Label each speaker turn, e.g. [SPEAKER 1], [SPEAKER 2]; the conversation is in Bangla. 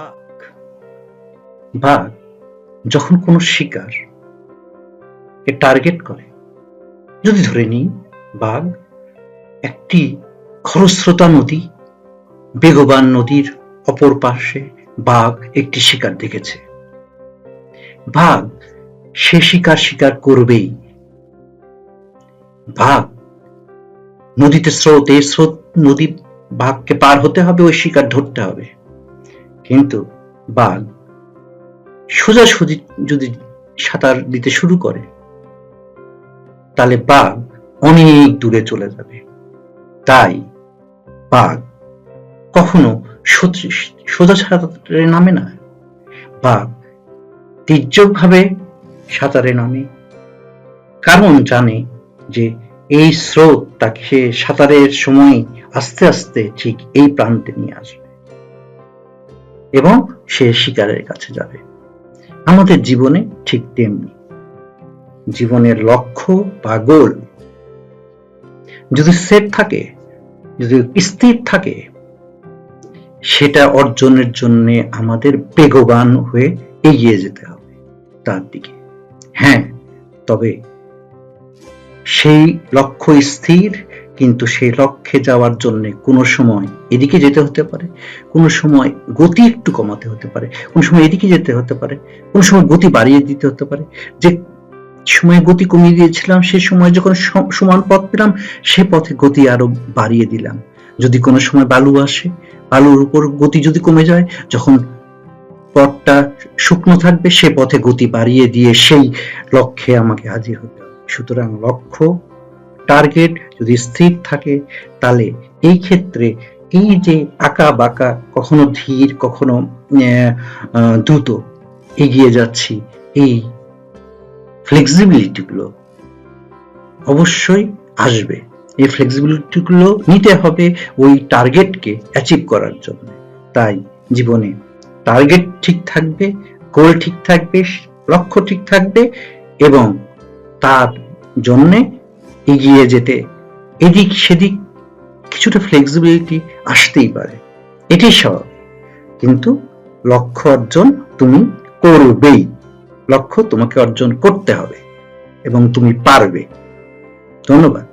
[SPEAKER 1] বাঘ। বাঘ যখন কোনো শিকার কে টার্গেট করে, যদি ধরে নিই বাঘ একটি খরস্রোতা নদী, বেগবান নদীর অপর পাশে বাঘ একটি শিকার দেখেছে। বাঘ সে শিকার শিকার করবেই। বাঘ নদীতে স্রোত স্রোত নদী বাঘকে পার হতে হবে, ওই শিকার ধরতে হবে। কিন্তু বাঘ সোজাসুজি যদি সাঁতার দিতে শুরু করে, তাহলে বাঘ অনেক দূরে চলে যাবে। তাই বাঘ কখনো সোজা সাঁতারে নামে না। বাঘ তীর্যকভাবে সাঁতারে নামে। কারণ জানে যে এই স্রোত তাকে সাঁতারের সময় আস্তে আস্তে ঠিক এই প্রান্তে নিয়ে আসবে। এবং সে শিকারের কাছে যাবে। আমাদের জীবনে ঠিক তেমনি। জীবনের লক্ষ্য বা গোল যদি সেট থাকে, যদি স্থির থাকে, সেটা অর্জনের জন্য আমাদের বেগবান হয়ে এগিয়ে যেতে হবে তার দিকে। হ্যাঁ তবে সেই লক্ষ্য স্থির কিন্তু সেই লক্ষ্যে যাওয়ার জন্য কোনো সময় এদিকে যেতে হতে পারে, কোনো সময় গতি একটু কমাতে হতে পারে, কোনো সময় এদিকে যেতে হতে পারে, কোনো সময় গতি বাড়িয়ে দিতে হতে পারে। যে সময় গতি কমিয়ে দিয়েছিলাম, সে সময় যখন সমান পথ পেলাম, সে পথে গতি আরও বাড়িয়ে দিলাম। যদি কোনো সময় বালু আসে, বালুর উপর গতি যদি কমে যায়, যখন পথটা শুকনো থাকবে, সে পথে গতি বাড়িয়ে দিয়ে সেই লক্ষ্যে আমাকে হাজির হতে হবে। সুতরাং লক্ষ্য টার্গেট যদি স্থির থাকে, তাহলে এই ক্ষেত্রে এই যে আঁকা বাঁকা কখনো ধীর, কখনো দ্রুত এগিয়ে যাচ্ছি, এই ফ্লেক্সিবিলিটি গুলো অবশ্যই আসবে। এই ফ্লেক্সিবিলিটি গুলো নিতে হবে ওই টার্গেটকে অ্যাচিভ করার জন্য। তাই জীবনে টার্গেট ঠিক থাকবে গোল ঠিক থাকবে, লক্ষ্য ঠিক থাকবে এবং তার জন্যে এগিয়ে যেতে। এদিক সেদিক কিছুটা ফ্লেক্সিবিলিটি আসতেই পারে। এটি স্বাভাবিক। কিন্তু লক্ষ্য অর্জন তুমি করবেই। লক্ষ্য তোমাকে অর্জন করতে হবে এবং তুমি পারবে। ধন্যবাদ।